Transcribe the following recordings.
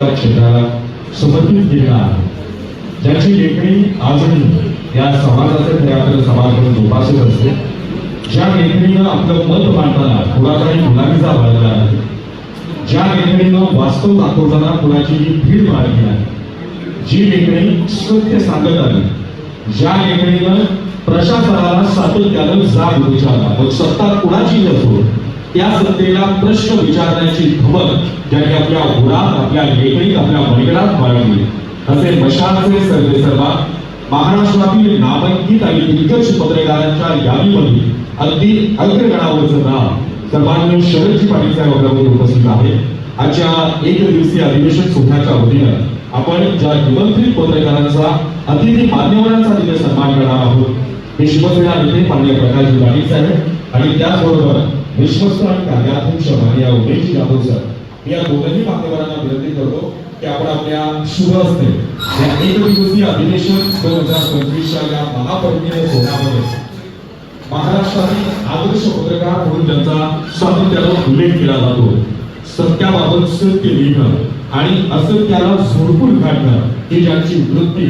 क्षेत्राला समर्पित केलेला आहे. ज्याची लेखणी आजही या समाजाचे ते अर्थाने समाज म्हणून जोपासत असते ज्या लेखणीनं आपलं मत मांडताना कुणाचाही गुलामीचा बाळगला नाही. ज्या लेखणीनं वास्तव दाखवताना कुणाचीही भीड बाळगली नाही. जी लेखणी सत्य सांगत आली ज्या लेखणीनं प्रशासनाला सातत्यानं जाग विचारला मग सत्ता कुणाची असो त्या सत्तेला प्रश्न विचारण्याची धमक ज्यांनी आपल्या गुणात आपल्या लेखणीत आपल्या मनगडात बाळगली. असे मशाचे सर्वे सर्वा महाराष्ट्रातील नामांकित आणि दिग्गज पत्रकारांच्या यादीमध्ये अगदी अग्रगणावरचं नाव सर्वांनी शरदजी पाटील साहेब आपल्यामध्ये उपस्थित आहे. आजच्या एक दिवसीय अधिवेशन सोहळ्याच्या वतीनं आपण ज्या निमंत्रित पत्रकारांचा अतिथी मान्यवरांचा तिथे सन्मान करणार आहोत हे शिवसेना नेते मान्य प्रकाशजी पाटील साहेब आणि त्याचबरोबर विश्वस्त आणि कार्याध्यक्ष या उमेशजी जाधव सर. या दोघंही मान्यवरांना विनंती करतो की आपण आपल्या शुभ असते या एक दिवसीय अधिवेशन दोन हजार पंचवीसच्या या महापर्वणीय सोहळ्यामध्ये महाराष्ट्रातील आदर्श पत्रकार म्हणून त्यांचा सातत्यानं उल्लेख केला जातो सत्याबाबत सत्य लिहिणं आणि असत्याला झोडपून काढणं ही ज्यांची वृत्ती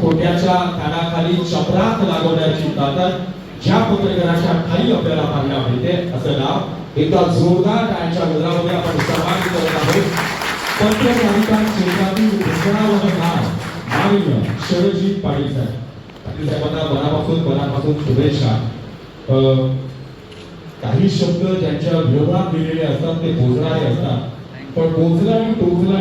खोट्याच्या कानाखाली चपराक लागवण्याची ताकद ज्या पत्रकाराच्या खाली आपल्याला पाहायला मिळते असं नाव एकदा जोरदार टाळ्यांच्या गजरामध्ये आपण सहभागी करत आहोत. पत्रकारिता क्षेत्रातील घोषणावर नाव माननीय शरदजी पाटील साहेब. पाटील साहेबांना मनापासून मनापासून शुभेच्छा. काही शब्द ज्यांच्या विरोधात लिहिलेले असतात ते पोचणारे असतात. पण पोचला आणि टोचला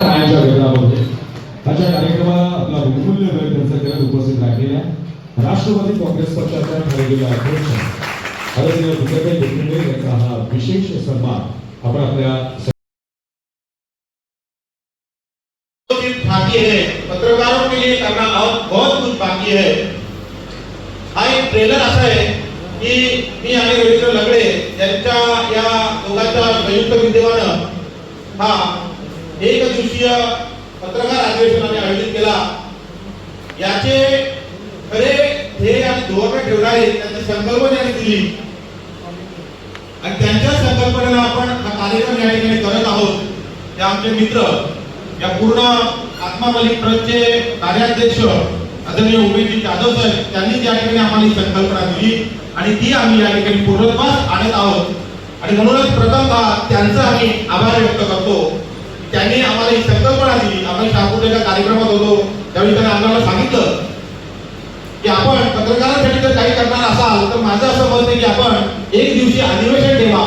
यांच्या टाळ्यांच्या गजरामध्ये. आजच्या कार्यक्रमाला आपला बहुमूल्य वेळ खर्च करत उपस्थित राहिलेल्या राष्ट्रवादी काँग्रेस पक्षाच्या ठरलेल्या अध्यक्ष हरसिंह भूपेंद्र देशमुख यांचा हा विशेष सन्मान आपण आपल्या बाकी है पत्रकारों के लिए करना अब बहुत कुछ बाकी है हा एक ट्रेलर असा आहे की मी आणि रवींद्र लगडे यांच्या या दोघांच्या संयुक्त विद्यमानं हा एक दिवसीय पत्रकार अधिवेशनाने आयोजित केला. याचे खरे ध्येय आणि धोरण ठेवणारे त्यांची संकल्पना दिली आणि त्यांच्या संकल्पनेला आपण हा कार्यक्रम या ठिकाणी करत आहोत. ते आमचे मित्र या पूर्ण आत्मा मलिक ट्रस्टचे कार्याध्यक्ष आदरणीय उमेशजी जाधव साहेब त्यांनी त्या ठिकाणी आम्हाला ही संकल्पना दिली आणि ती आम्ही या ठिकाणी पूर्णत्वास आणत आहोत. आणि म्हणूनच प्रथमतः त्यांचा आम्ही आभार व्यक्त करतो. त्यांनी आम्हाला ही संकल्पना दिली. आपण शापूरच्या कार्यक्रमात होतो. त्यावेळी त्यांनी आम्हाला सांगितलं की आपण पत्रकारांसाठी जर काही करणार असाल तर माझं असं मत आहे की आपण एक दिवशी अधिवेशन ठेवा.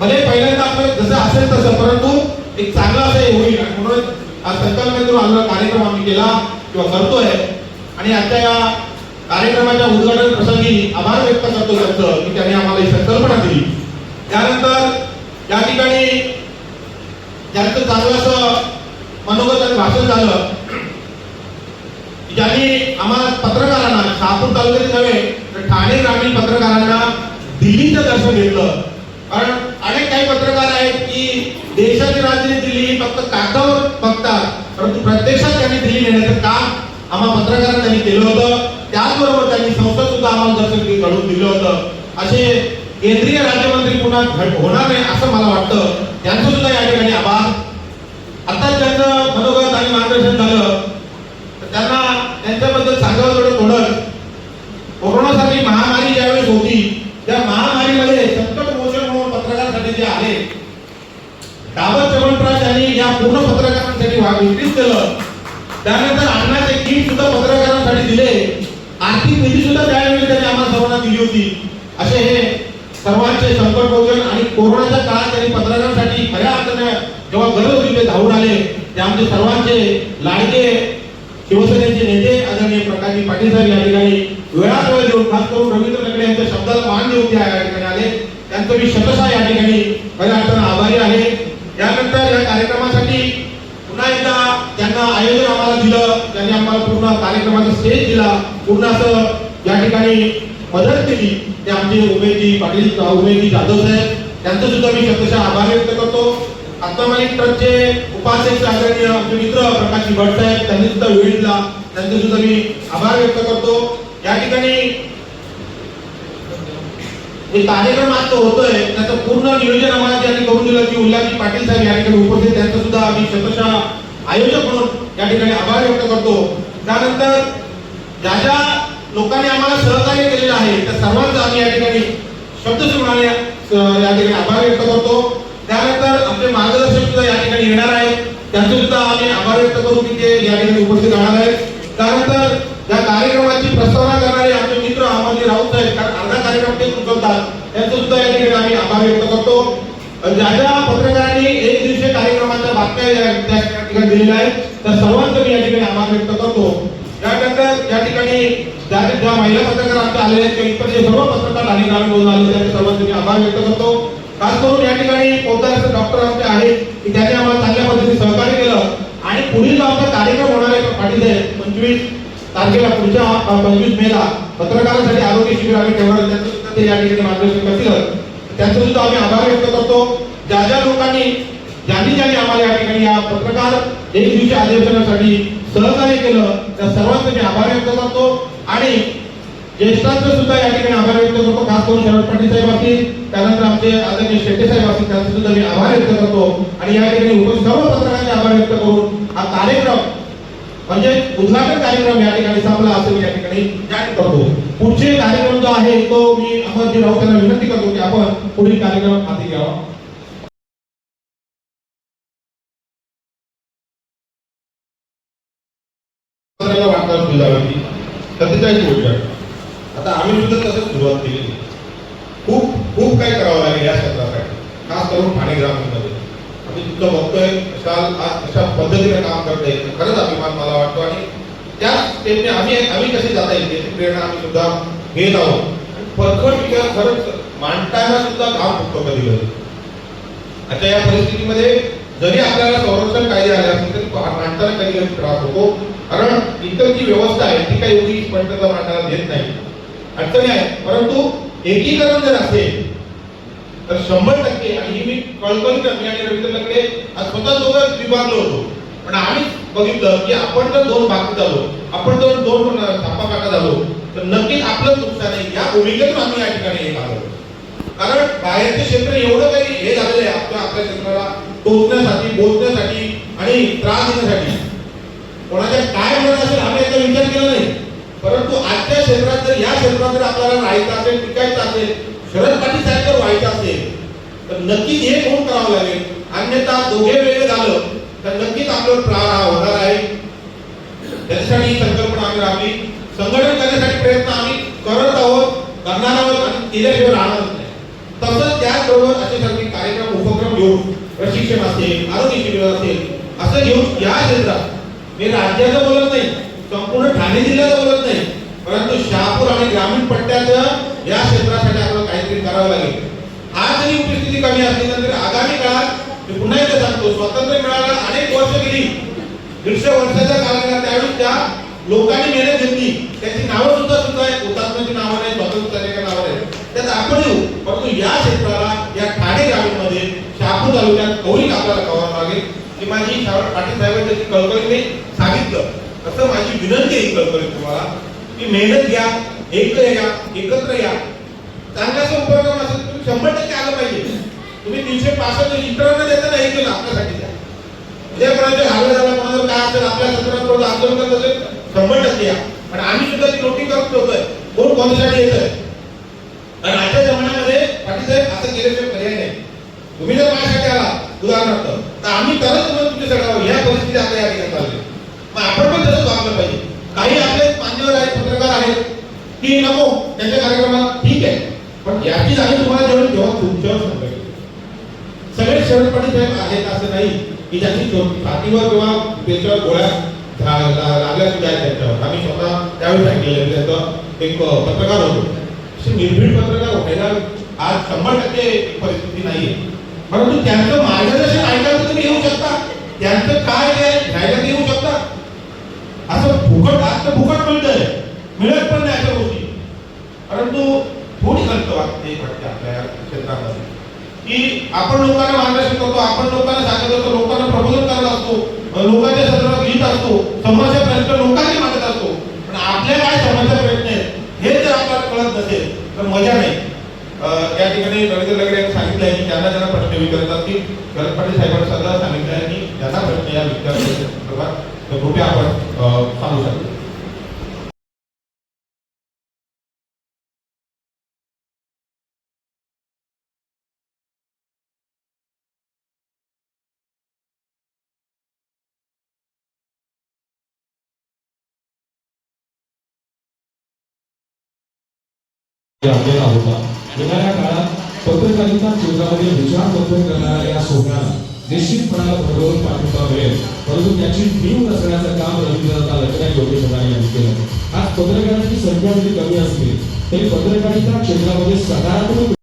भले पहिल्यांदा आपलं जसं असेल तसं परंतु एक चांगलं असं हे होईल. म्हणून हा संकल्पनेतून आम्हाला कार्यक्रम आम्ही केला किंवा करतोय. आणि आजच्या या कार्यक्रमाच्या उद्घाटन प्रसंगी आभार व्यक्त करतो त्यांचं की त्यांनी आम्हाला ही संकल्पना दिली. त्यानंतर या ठिकाणी ज्यांचं चांगलं असं मनोगत आणि भाषण झालं ज्यांनी आम्हाला पत्रकारांना शहापूर तालुक्यात नव्हे तर ठाणे ग्रामीण पत्रकारांना दिल्लीचं दर्शन घेतलं. कारण अनेक काही पत्रकार आहेत की देशाची राजधानी दिल्ली ही फक्त कागदावर बघतात परंतु प्रत्यक्षात त्यांनी दिल्ली नेण्याचं काम आम्हा पत्रकारांना त्यांनी केलं होतं. त्याचबरोबर त्यांनी संसद सुद्धा आम्हाला दर्शन घडवून दिलं होतं. असे केंद्रीय राज्यमंत्री पुन्हा होणार नाही असं मला वाटतं. त्यांचं सुद्धा या ठिकाणी आभार. आता त्यांचं मनोगत आणि मार्गदर्शन झालं तर त्यांना त्यांच्याबद्दल सांगावं थोडं थोडं कोरोनासारखी महामारी ज्यावेळेस होती त्या महामारीमध्ये संकट मोचन म्हणून पत्रकारांसाठी जे आले डाबर चवनप्राश यांनी या पूर्ण पत्रकारांसाठी वा- केलं. त्यानंतर अन्नाचे किट सुद्धा पत्रकारांसाठी दिले. आर्थिक निधी सुद्धा त्यावेळी त्यांनी आम्हाला सर्वांना दिली होती. असे हे सर्वांचे संकट मोचन आणि कोरोनाच्या काळात त्यांनी पत्रकारांसाठी खऱ्या अर्थाने जेव्हा गरज होती ते धावून आले आमचे सर्वांचे लाडके शिवसेनेचे नेते आदरणीय प्रकाशजी पाटील साहेब या ठिकाणी वेळात वेळ देऊन खास करून रवींद्र लकडे यांच्या शब्दाला मान देऊन त्या या ठिकाणी आले. त्यांचं मी शतशा या ठिकाणी खऱ्या अर्थानं आभारी आहे. यानंतर या कार्यक्रमासाठी पुन्हा एकदा त्यांना आयोजन आम्हाला दिलं. त्यांनी आम्हाला पूर्ण कार्यक्रमाचा स्टेज दिला. पूर्ण असं या ठिकाणी मदत केली. ते आमचे उमेदजी पाटील उमेदजी जाधव साहेब त्यांचं सुद्धा मी शतशः आभार व्यक्त करतो. आत्मामालिक ट्रस्टचे उपाध्यक्ष आदरणीय आमचे मित्र प्रकाश भट साहेब त्यांनी सुद्धा वेळ दिला त्यांचे सुद्धा मी आभार व्यक्त करतो. या ठिकाणी हे कार्यक्रम आज होतोय त्याचं पूर्ण नियोजन आम्हाला त्यांनी करून दिलं की उल्हाजी पाटील साहेब या ठिकाणी उपस्थित त्यांचं सुद्धा आम्ही शतशः आयोजक म्हणून या ठिकाणी आभार व्यक्त करतो. त्यानंतर ज्या ज्या लोकांनी आम्हाला सहकार्य केलेलं आहे त्या सर्वांचा आम्ही या ठिकाणी शब्दसुमाने या ठिकाणी आभार व्यक्त करतो. त्यानंतर मार्गदर्शक सुद्धा या ठिकाणी येणार आहे. त्यांचं सुद्धा आम्ही आभार व्यक्त करू की ते या ठिकाणी उपस्थित राहणार आहेत. त्यानंतर या कार्यक्रमाची प्रस्तावना करणारे आमचे मित्र अमरजी राऊत आहेत. कारण अर्धा कार्यक्रम ते सुचवतात त्यांचं सुद्धा या ठिकाणी आम्ही आभार व्यक्त करतो. ज्या ज्या पत्रकारांनी एक दिवशी कार्यक्रमाच्या बातम्या या त्या ठिकाणी दिलेल्या आहेत त्या सर्वांचं मी या ठिकाणी आभार व्यक्त करतो. त्यानंतर या ठिकाणी ज्या ज्या महिला पत्रकार आमच्या आलेल्या आहेत किंवा इतर जे सर्व पत्रकार आणि बोलून आले त्यांच्या सर्वांचे मी आभार व्यक्त करतो. खास करून या ठिकाणी कोणता डॉक्टर आमचे आहेत की त्यांनी आम्हाला चांगल्या पद्धतीने सहकार्य केलं. आणि पुढील जो आमचा कार्यक्रम होणार आहे पाटील पंचवीस तारखेला पुढच्या पंचवीस मेला पत्रकारांसाठी आरोग्य शिबिर आम्ही ठेवणार आहे. त्यांचं सुद्धा ते या ठिकाणी मार्गदर्शन करतील. त्यांचं सुद्धा आम्ही आभार व्यक्त करतो. ज्या ज्या लोकांनी ज्यांनी ज्यांनी आम्हाला या ठिकाणी या पत्रकार एक दिवशी अधिवेशनासाठी सहकार्य केलं त्या सर्वांचे मी आभार व्यक्त करतो. आणि ज्येष्ठांचं सुद्धा या ठिकाणी आभार व्यक्त करतो खास करून शरद पाटील साहेब असतील त्यानंतर आमचे आदरणीय शेट्टे साहेब असतील त्यांचं सुद्धा मी आभार व्यक्त करतो. आणि या ठिकाणी उपस्थित सर्व पत्रकारांचे आभार व्यक्त करून हा कार्यक्रम म्हणजे उद्घाटन कार्यक्रम या ठिकाणी संपला असं मी या ठिकाणी जाहीर करतो. पुढचे कार्यक्रम जो आहे तो मी अमरजी राऊत यांना विनंती करतो की आपण पुढील कार्यक्रम हाती घ्यावा. पत्राला वाटचाल आता आम्ही सुद्धा तसंच सुरुवात केली. खूप खूप काही करावं लागेल या क्षेत्रासाठी. खास करून ठाणे ग्रामीणमध्ये. आम्ही तुमचं बघतोय काल आज अशा पद्धतीने काम करतोय खरंच अभिमान मला वाटतो. आणि त्या स्टेपने आम्ही आम्ही कसे जाता येईल त्याची प्रेरणा आम्ही सुद्धा घेत आहोत. परखड विचार खरंच मांडताना सुद्धा काम होतो कधी कधी. आता या परिस्थितीमध्ये जरी आपल्याला संरक्षण कायदे आले असतील तरी मांडताना कधी कधी त्रास होतो. कारण इतर जी व्यवस्था आहे ती काही एवढी स्पष्टता मांडायला देत नाही. अडचणी आहेत. परंतु एकीकरण जर असेल तर शंभर टक्के आणि मी कळकळीत करते. आणि रवींद्रकडे स्वतः दोघं विभागलो होतो पण आम्ही बघितलं की आपण जर दोन बाकी झालो आपण जर दोन थापा काटा झालो तर नक्कीच आपलं नुकसान आहे. या भूमिकेतून आम्ही या ठिकाणी हे आलो कारण बाहेरचे क्षेत्र एवढं काही हे झालेलं आहे आपल्या आपल्या क्षेत्राला टोचण्यासाठी बोलण्यासाठी आणि त्रास देण्यासाठी. कोणाच्या काय म्हणत असेल आम्ही याचा विचार केला नाही. परंतु आजच्या क्षेत्रात जर या क्षेत्रात जर आपल्याला राहायचं असेल टिकायचं असेल शरद पाटील साहेब जर व्हायचं असेल तर नक्कीच हे कोण करावं लागेल. अन्यथा दोघे वेगळे झालं तर नक्कीच आपलं प्राण होणार आहे. त्याच्यासाठी ही संकल्पना आम्ही राबली संघटन करण्यासाठी प्रयत्न आम्ही करत आहोत. करणार आहोत आणि केल्याशिवाय राहणार नाही. तसंच त्याचबरोबर असे सगळे कार्यक्रम उपक्रम घेऊन प्रशिक्षण असेल आरोग्य शिबिर असेल असं घेऊन या क्षेत्रात. मी राज्याचं बोलत नाही संपूर्ण ठाणे जिल्ह्याचं बोलत नाही परंतु शहापूर आणि ग्रामीण पट्ट्याचं या क्षेत्रासाठी आपल्याला काहीतरी करावं लागेल. आज जरी उपस्थिती कमी असली तरी आगामी काळात मी पुन्हा एकदा सांगतो स्वातंत्र्य मिळायला अनेक वर्ष गेली. दीडशे वर्षाच्या काळाला त्यावेळी त्या लोकांनी मेहनत घेतली. त्याची नावं सुद्धा सुद्धा आहेत. हुतात्म्याची नावं नाही स्वातंत्र्य सैनिकांची नावं आहेत. त्यात आपण येऊ. परंतु या क्षेत्राला या ठाणे ग्रामीणमध्ये शहापूर तालुक्यात कौलिक आपल्याला कळवावं लागेल. की माझी शावट पाटील साहेबांची कळकळीने सांगितलं असं माझी विनंती आहे कळकळी तुम्हाला की मेहनत घ्या एकत्र या एकत्र या. चांगल्याचा उपक्रम असेल तुम्ही शंभर टक्के तुम्ही तीनशे पासष्ट इतरांना देताना हे केलं आपल्यासाठी. द्या उद्यापर्यंत हल्ला झाला कोणाला काय असेल आपल्या क्षेत्रात कोणाचं आंदोलन करत असेल शंभर टक्के या. पण आम्ही सुद्धा ती नोटी करत ठेवतोय कोण कोणासाठी येत आहे आणि आजच्या जमान्यामध्ये पाटील साहेब असं केल्याशिवाय पर्याय नाही. तुम्ही जर माझ्यासाठी आला उदाहरणार्थ तर आम्ही तरच तुम्हाला तुमच्या आलो या परिस्थिती आता या ठिकाणी चालली मग आपण पण तसंच वागलं पाहिजे. काही आपले मान्यवर आहेत पत्रकार आहेत की नको त्यांच्या कार्यक्रमाला ठीक आहे. पण याची जाणीव तुम्हाला जेवढी तुमच्यावर सांगायची सगळे शरद पाटील साहेब आहेत असं नाही की ज्यांची चो- छातीवर किंवा त्याच्यावर गोळ्या लागल्या सुद्धा आहेत त्यांच्यावर. आम्ही स्वतः त्यावेळी सांगितलं त्यांचं त्याचं एक पत्रकार होतो. निर्भीड पत्रकार व्हायला आज शंभर टक्के परिस्थिती नाहीये. परंतु त्यांचं मार्गदर्शन ऐकायला तुम्ही येऊ शकता. त्यांचं काय आहे घ्यायला येऊ शकता. असं फुकट आज तर फुकट मिळतंय. मिळत पण नाही अशा गोष्टी. परंतु थोडी खर्च वाटते वाटते आपल्या क्षेत्रामध्ये. की आपण लोकांना मार्गदर्शन करतो आपण लोकांना सांगत असतो लोकांना प्रबोधन करत असतो लोकांच्या संदर्भात लिहित असतो समाजाचा प्रश्न लोकांनी मागत असतो. पण आपल्या काय समाजाचा प्रश्न आहेत हे जर आपल्याला कळत नसेल तर मजा नाही. त्या या ठिकाणी रवींद्र लगडे यांनी सांगितलं आहे की त्यांना ज्यांना प्रश्न विचारतात की गरज पाटील साहेबांनी सगळं सांगितलं आहे की त्यांना प्रश्न या विद्यार्थ्यांच्या संदर्भात तर कृपया आपण सांगू शकतो. ते होता. येणाऱ्या काळात पत्रकारिता क्षेत्रामध्ये विचार मंथन करणाऱ्या या सोहळ्याला निश्चितपणाला भरभरून पाठिंबा मिळेल. परंतु त्याची टीम रचण्याचं काम रवींद्रनाथ लक्ष्मण योगेश यांनी केलं. आज पत्रकारांची संख्या जरी कमी असली तरी पत्रकारिता क्षेत्रामध्ये सकारात्मक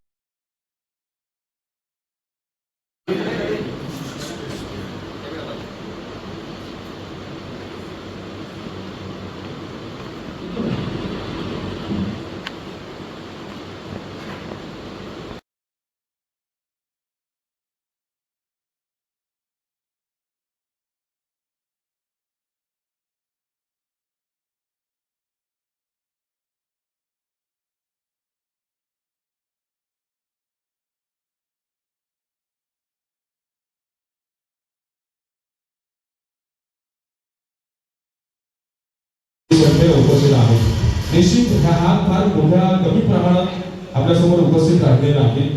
सर्वे उपस्थित आहोत निश्चित ह्या हा फार मोठ्या कमी प्रमाणात आपल्यासमोर उपस्थित राहिलेला आहे.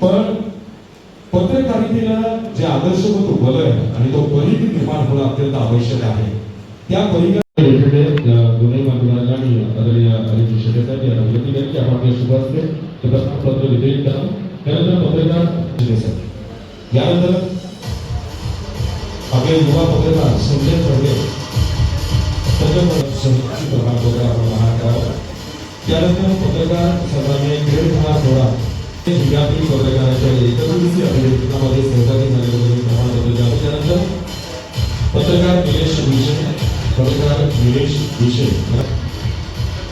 पण पत्रकारितेला जे आदर्शवत वलय आणि तो परिघ निर्माण होणं अत्यंत आवश्यक आहे. त्या परिघा दोन्ही माध्यमांना मी आदरणीय अनिल शेटेसाठी यांना विनंती करेन की आपण आपल्या शुभ ते प्रश्नपत्र वितरित करा. त्यानंतर पत्रकार यानंतर त्यानंतर सन्मान्य किरण कुमार थोडा हे विद्यार्थी पत्रकाराच्या एकत्रित अभिनेत्रीमध्ये सहभागी झाल्याबद्दल प्रमाणपत्र द्यावं त्यानंतर पत्रकार निलेश विषय पत्रकार निलेश विषय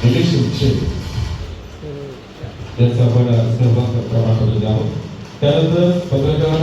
निलेश विषय त्यांचं आपण सहभाग प्रमाणपत्र द्यावं त्यानंतर पत्रकार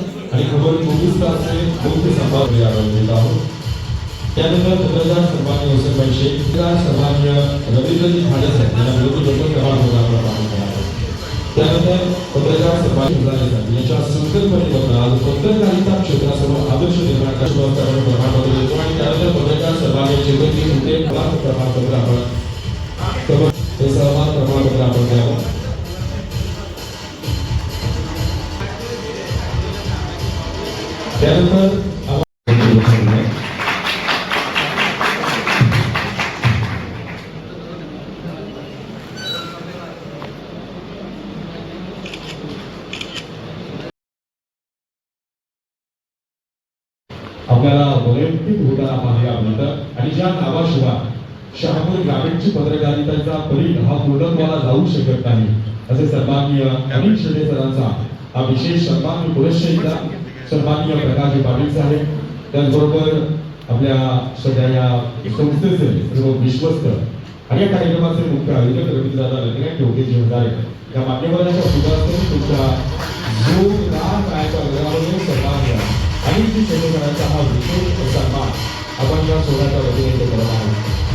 आणि खबर चोवीस तासचे मुख्य संवाद आपण घेत आहोत. त्यानंतर पत्रकार सन्मान्य हुसेनभाई शेख पत्रकार सन्मान्य रवींद्रजी खाडे साहेब यांना विरोधी लोक प्रमाण आपण पाहून घेणार त्यानंतर पत्रकार सन्मान्य हुसाने साहेब यांच्या संकल्पनेबद्दल आज पत्रकारिता क्षेत्रासमोर आदर्श निर्माण करण्याचं प्रमाणपत्र देतो आणि त्यानंतर पत्रकार सन्मान्य चेतनजी मुंडे मला प्रमाणपत्र आपण हे सहभाग प्रमाणपत्र आपण द्यावं त्यानंतर आपल्याला वैयक्तिक होताना पाहायला मिळतं आणि ज्या नावाशिवाय शहापूर ग्रामीणची पत्रकारितेचा परीघ हा पूर्णत्वाला जाऊ शकत नाही असे सन्माननीय अनिल शेटे सरांचा हा विशेष सन्मान मी सन्माननीय प्रकाशजी पाटील साहेब त्याचबरोबर आपल्या सध्या या संस्थेचे सर्व विश्वस्त आणि या कार्यक्रमाचे मुख्य आयोजक रवींद्रदादा लग्न योगेश हजारे या मान्यवरांच्या सुद्धा तुमच्या जोरदार पायाच्या गगनामध्ये सन्मान द्या आणि जी सेवेकरांचा हा विशेष सन्मान आपण या सोहळ्याच्या वतीने करत आहोत.